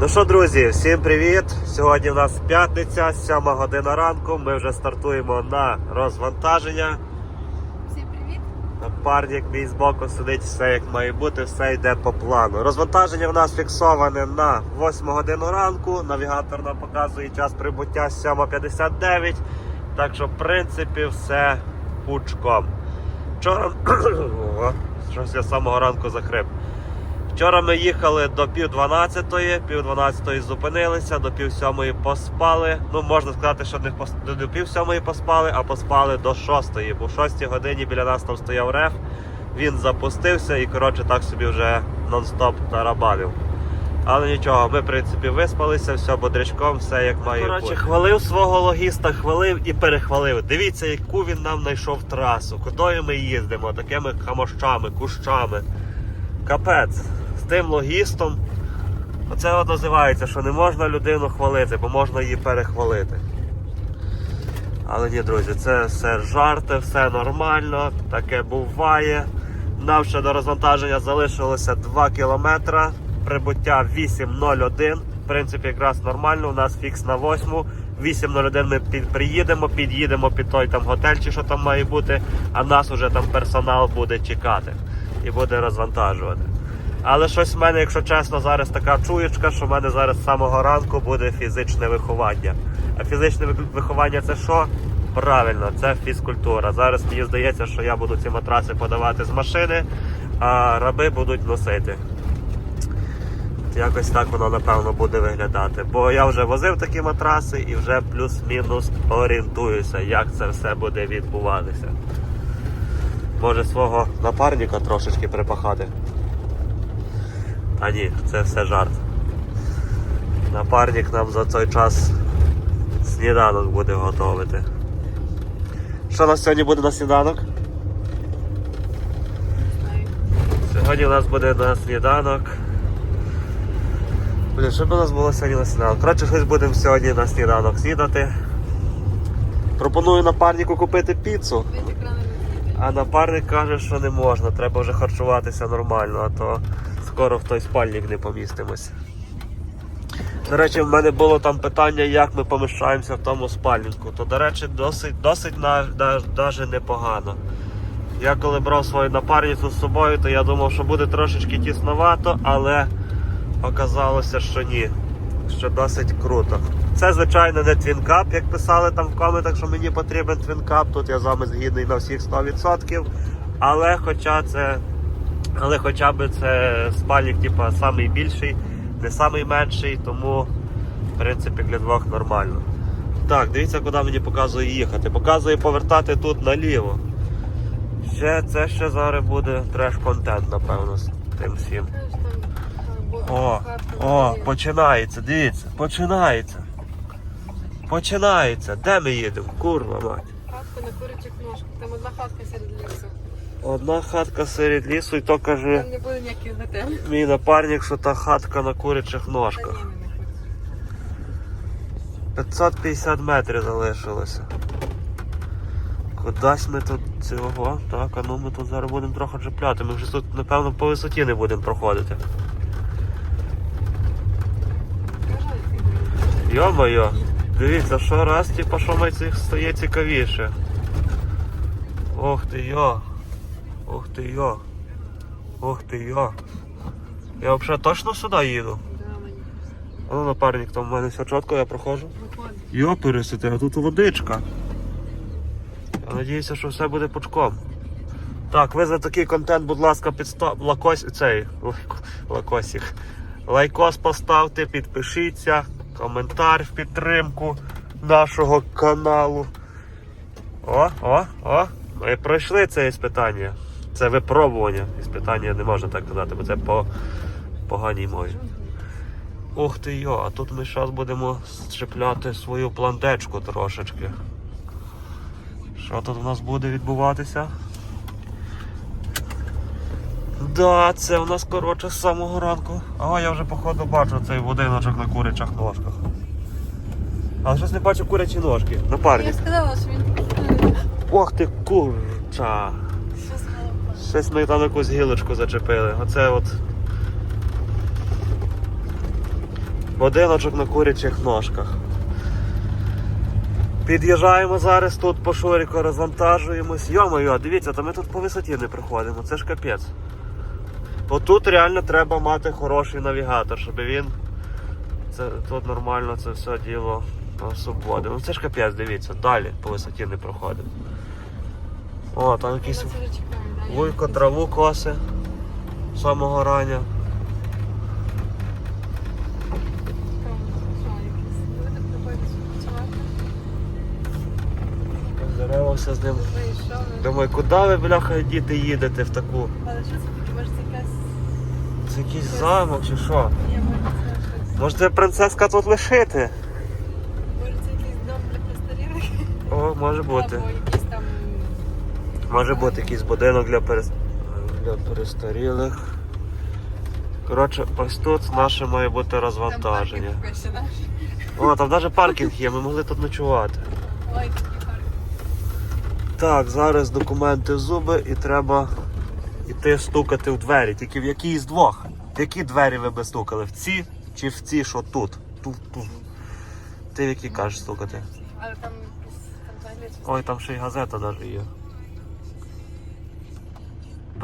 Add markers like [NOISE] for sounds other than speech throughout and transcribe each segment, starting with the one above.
Ну що, друзі, всім привіт! Сьогодні в нас п'ятниця, 7 година ранку. Ми вже стартуємо на розвантаження. Всім привіт! Напарник мій збоку сидить, все як має бути, все йде по плану. Розвантаження в нас фіксоване на 8 годину ранку. Навігатор нам показує час прибуття 7.59. Так що, в принципі, все пучком. Вчора [CLEARS THROAT] щось я з самого ранку захрип. Вчора ми їхали до пів дванадцятої, пів дванадцятої зупинилися, до пів сьомої поспали. Ну, можна сказати, що не пос- до пів сьомої поспали, а поспали до шостої. Бо в шостій годині біля нас там стояв реф. Він запустився і, коротше, так собі вже нон-стоп тарабанив. Але нічого, ми в принципі виспалися, все бодрячком, все як має Коротше, бути. Хвалив свого логіста, хвалив і перехвалив. Дивіться, яку він нам знайшов трасу, кудою ми їздимо, такими хамощами, кущами. Капець, з тим логістом. Оце от називається, що не можна людину хвалити, бо можна її перехвалити. Але ні, друзі, це все жарти, все нормально, таке буває. Нам ще до розвантаження залишилося 2 кілометри, прибуття 8.01. В принципі, якраз нормально. У нас фікс на 8. 8.01 ми під, приїдемо, під'їдемо під той там готель, чи що там має бути, а нас уже там персонал буде чекати і буде розвантажувати. Але щось в мене, якщо чесно, зараз така чуєчка, що в мене зараз з самого ранку буде фізичне виховання. А фізичне виховання це що? Правильно, це фізкультура. Зараз мені здається, що я буду ці матраси подавати з машини, а раби будуть носити. Якось так воно напевно буде виглядати. Бо я вже возив такі матраси і вже плюс-мінус орієнтуюся, як це все буде відбуватися. Може свого напарника трошечки припахати. А ні, це все жарт. Напарник нам за той час сніданок буде готувати. Що у нас сьогодні буде на сніданок? Сьогодні у нас буде на сніданок. Блін, що б у нас було сьогодні на сніданок? Коротше, щось будемо сьогодні на сніданок снідати. Пропоную напарнику купити піцу. А напарник каже, що не можна, треба вже харчуватися нормально, а то скоро в той спальник не помістимось. До речі, в мене було там питання, як ми поміщаємося в тому спальнику. То, до речі, досить, досить на- да- непогано. Я коли брав свою напарницю з собою, то я думав, що буде трошечки тісновато, але оказалося, що ні. Що досить круто. Це, звичайно, не твінкап, як писали там в коментах, що мені потрібен твінкап. Тут я з вами згідний на всіх 100%. Але хоча це. Але хоча б це спальник, типа, самий більший, не самий менший, тому в принципі для двох нормально. Так, дивіться, куди мені показує їхати. Показує повертати тут наліво. Ще це ще зараз буде треш-контент, напевно, з тим всім. О, о, починається, дивіться, починається. Починається. Де ми їдемо? Курва мать. Хатка на курячих ножках. Там одна хатка серед лісу. Одна хатка серед лісу, і то каже не буде мій напарник, що та хатка на курячих ножках. ні, ми не хочемо. 550 метрів залишилося. Кудись ми тут цього. Так, а ну ми тут зараз будемо трохи чіпляти. Ми вже тут, напевно, по висоті не будемо проходити. Йо-моє, дивіться, що раз, типа, що ми цих стає цікавіше. Ох ти йо. Ох ти йо. Ох ти йо. Я взагалі точно сюди їду. Ну напарник, там в мене все чітко, я проходжу. Йо, пересити, а тут водичка. Я надіюся, що все буде пучком. Так, ви за такий контент, будь ласка, підстав... Лакось... цей лайко- лакосик. Лайкос поставте, підпишіться, коментар в підтримку нашого каналу. О, о, о! Ми пройшли це іспитання. Це випробування. Іспитання не можна так казати, бо це по поганій мові. Ух ти йо, а тут ми зараз будемо щепляти свою плантечку трошечки. Що тут у нас буде відбуватися? Да, це у нас коротше з самого ранку. А я вже походу бачу цей будиночок на курячих ножках. Але щось не бачу курячі ножки. Я сказала, що він Ох ти курча. Що. Щось ми там якусь гілочку зачепили. Оце от. Будиночок на курячих ножках. Під'їжджаємо зараз тут по шоріку, розвантажуємось. Йо-моє, дивіться, та ми тут по висоті не проходимо, це ж капець. Отут реально треба мати хороший навігатор, щоб він це, тут нормально це все діло освободив. Ну це ж капець, дивіться, далі по висоті не проходимо. О, там якийсь Вуйко траву коси з самого рання. Поздоровався з ним. Думаю, куди ви, бляха, діти, їдете в таку? Але що це? Може це якась... Це якийсь замок чи що? Ні, може це. Принцеска тут лишити? Може це якийсь дом для престарілих? О, може бути. Може бути якийсь будинок для, перес... для перестарілих. Коротше, ось тут наше має бути розвантаження. Там паркінг. О, там навіть паркінг є, ми могли тут ночувати. Ой. Так, зараз документи в зуби і треба йти стукати в двері. Тільки в якій з двох? В які двері ви би стукали? В ці чи в ці, що тут? Тут, тут. Ти в які кажеш стукати? Але там. Там. Ой, там ще й газета навіть є.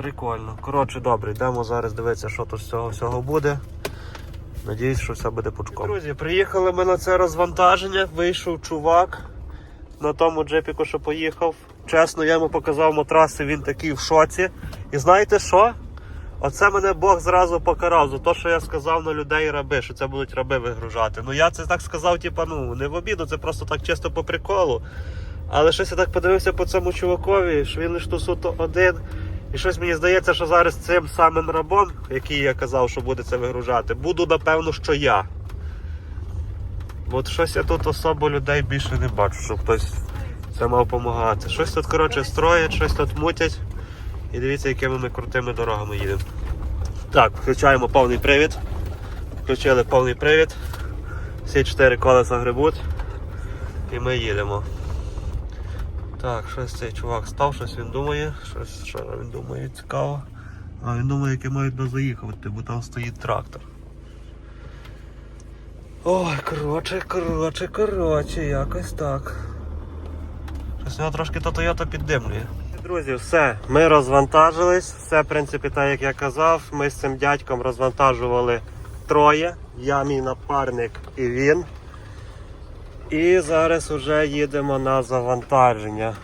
Прикольно. Коротше, добре, йдемо зараз дивитися, що тут з цього всього буде. Надіюсь, що все буде пучком. Друзі, приїхали ми на це розвантаження. Вийшов чувак на тому джепіку, що поїхав. Чесно, я йому показав матраси, він такий в шоці. І знаєте що? Оце мене Бог зразу покарав за те, що я сказав на людей раби, що це будуть раби вигружати. Ну я це так сказав, типа, ну не в обіду, це просто так чисто по приколу. Але щось я так подивився по цьому чувакові, що він лише тут суто один. І щось мені здається, що зараз цим самим рабом, який я казав, що буде це вигружати, буду напевно, що я. От щось я тут особо людей більше не бачу, щоб хтось це мав допомагати. Щось тут, коротше, строять, щось тут мутять. І дивіться, якими ми крутими дорогами їдемо. Так, включаємо повний привід. Включили повний привід. Всі чотири колеса грибуть. І ми їдемо. Так, щось цей чувак став, щось він думає. Щось, що він думає, цікаво. А він думає, яке мають до заїхати, бо там стоїть трактор. Ой, коротше, коротше, коротше, якось так. Щось у нього трошки то Toyota піддимлює. Друзі, все, ми розвантажились. Все, в принципі, так як я казав, ми з цим дядьком розвантажували троє. Я, мій напарник і він. І зараз вже їдемо на завантаження.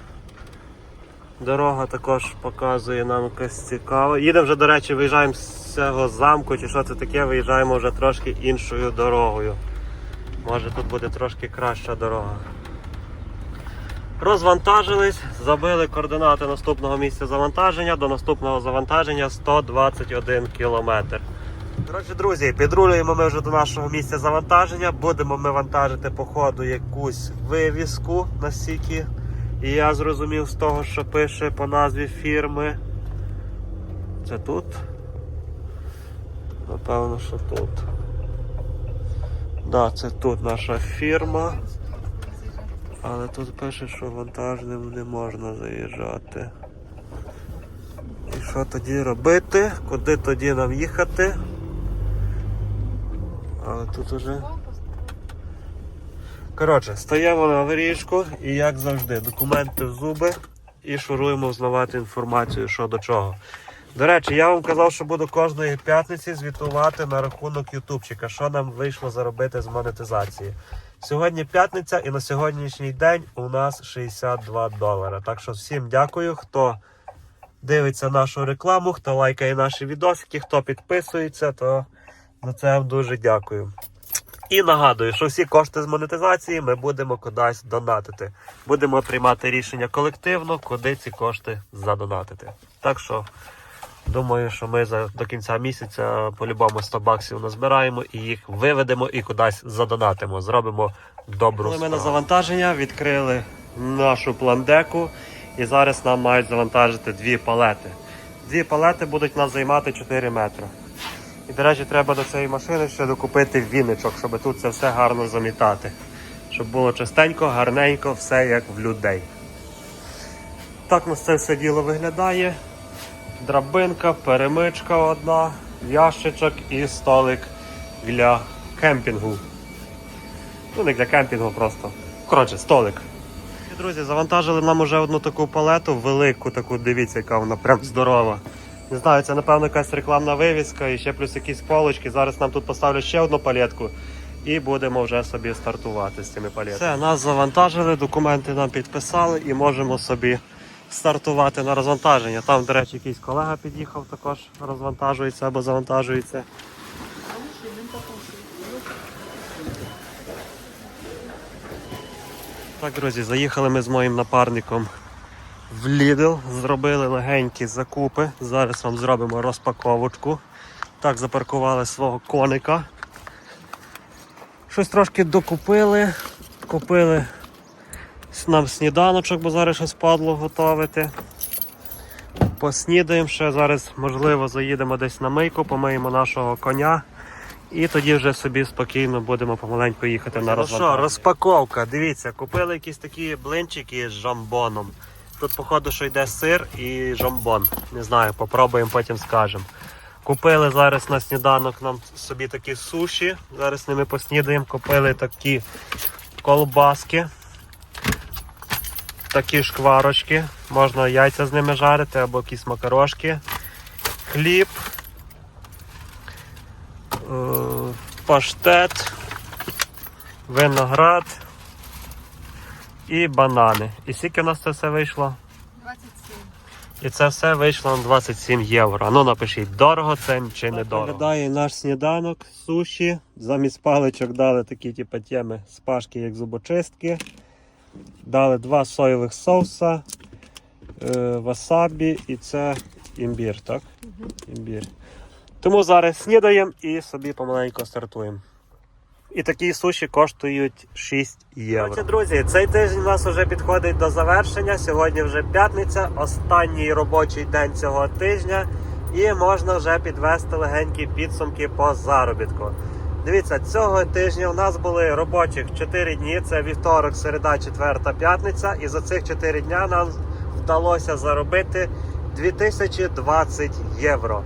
Дорога також показує нам якось цікаво. Їдемо вже, до речі, виїжджаємо з цього замку чи що це таке, виїжджаємо вже трошки іншою дорогою. Може тут буде трошки краща дорога. Розвантажились, забили координати наступного місця завантаження. До наступного завантаження 121 кілометр. Коротше, друзі, підрулюємо ми вже до нашого місця завантаження. Будемо ми вантажити по ходу якусь вивіску на сікі. І я зрозумів з того, що пише по назві фірми. Це тут? Напевно, що тут. Да, це тут наша фірма. Але тут пише, що вантажним не можна заїжджати. І що тоді робити? Куди тоді нам їхати? Але тут уже. Коротше, стоїмо на аварійку і як завжди, документи в зуби і шуруємо взнавати інформацію що до чого. До речі, я вам казав, що буду кожної п'ятниці звітувати на рахунок ютубчика, що нам вийшло заробити з монетизації. Сьогодні п'ятниця і на сьогоднішній день у нас 62 долара. Так що всім дякую, хто дивиться нашу рекламу, хто лайкає наші відосики, хто підписується, то за це вам дуже дякую. І нагадую, що всі кошти з монетизації ми будемо кудись донатити. Будемо приймати рішення колективно, куди ці кошти задонатити. Так що думаю, що ми за до кінця місяця по-любому 100 баксів назбираємо і їх виведемо і кудись задонатимо. Зробимо добру справу. Ми на завантаження відкрили нашу пландеку, і зараз нам мають завантажити дві палети. Дві палети будуть нас займати 4 метри. І, до речі, треба до цієї машини ще докупити віничок, щоб тут це все гарно замітати. Щоб було чистенько, гарненько, все як в людей. Так нас це все діло виглядає. Драбинка, перемичка одна, ящичок і столик для кемпінгу. Ну, не для кемпінгу просто. Коротше, столик. І, Друзі, завантажили нам уже одну таку палету, велику таку, дивіться, яка вона прям здорова. Не знаю, це напевно якась рекламна вивіска і ще плюс якісь полочки. Зараз нам тут поставлять ще одну палетку і будемо вже собі стартувати з цими палетками. Все, нас завантажили, документи нам підписали і можемо собі стартувати на розвантаження. Там, до речі, якийсь колега під'їхав, також розвантажується або завантажується. Так, друзі, заїхали ми з моїм напарником в Lidl, зробили легенькі закупи. Зараз вам зробимо розпаковочку. Так, запаркували свого коника. Щось трошки докупили, купили нам сніданочок, бо зараз щось падло готувати. Поснідаємо ще зараз, можливо, заїдемо десь на мийку, помиємо нашого коня. І тоді вже собі спокійно будемо помаленьку їхати на розвантаження. Ну що, розпаковка. Дивіться, купили якісь такі блинчики з жамбоном. Тут, походу, що йде сир і жамбон. Не знаю, попробуємо, потім скажемо. Купили зараз на сніданок нам собі такі суші. Зараз ними поснідаємо. Купили такі колбаски, такі шкварочки. Можна яйця з ними жарити або якісь макарошки, хліб, е, паштет, виноград і банани. І скільки у нас це все вийшло? 27. І це все вийшло на 27 євро. Ну напишіть, дорого це чи не дорого. Виглядає наш сніданок, суші. Замість паличок дали такі типу, теми спашки, як зубочистки. Дали два соєвих соуса, е, васабі і це імбір, так? Імбір. Тому зараз снідаємо і собі помаленько стартуємо. І такі суші коштують 6 євро. Коротше, друзі, цей тиждень у нас вже підходить до завершення. Сьогодні вже п'ятниця, останній робочий день цього тижня, і можна вже підвести легенькі підсумки по заробітку. Дивіться, цього тижня у нас були робочих 4 дні: це вівторок, середа, четверта, п'ятниця. І за цих 4 дня нам вдалося заробити 2020 євро.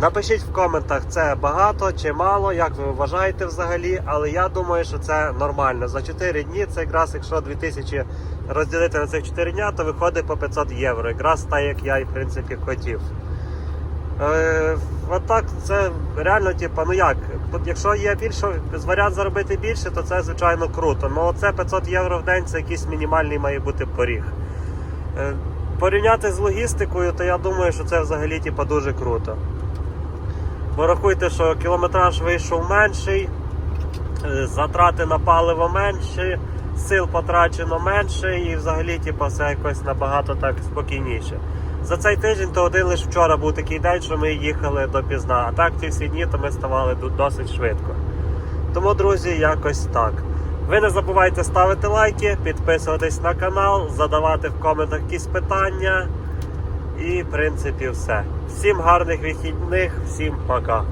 Напишіть в коментах, це багато чи мало, як ви вважаєте взагалі, але я думаю, що це нормально. За 4 дні це якраз якщо 2000 розділити на цих 4 дня, то виходить по 500 євро. Якраз так, як я і в принципі хотів. Е, отак, це реально, типу, ну як, якщо є більше варіант заробити більше, то це звичайно круто. Ну оце 500 євро в день це якийсь мінімальний має бути поріг. Е, порівняти з логістикою, то я думаю, що це взагалі типу, дуже круто. Бо рахуйте, що кілометраж вийшов менший, е, затрати на паливо менші, сил потрачено менше і взагалі типу, все якось набагато так спокійніше. За цей тиждень то один лише вчора був такий день, що ми їхали допізна, а так ті всі дні то ми ставали досить швидко. Тому, друзі, якось так. Ви не забувайте ставити лайки, підписуватись на канал, задавати в коментах якісь питання. І, в принципі, все. Всім гарних вихідних, всім пока.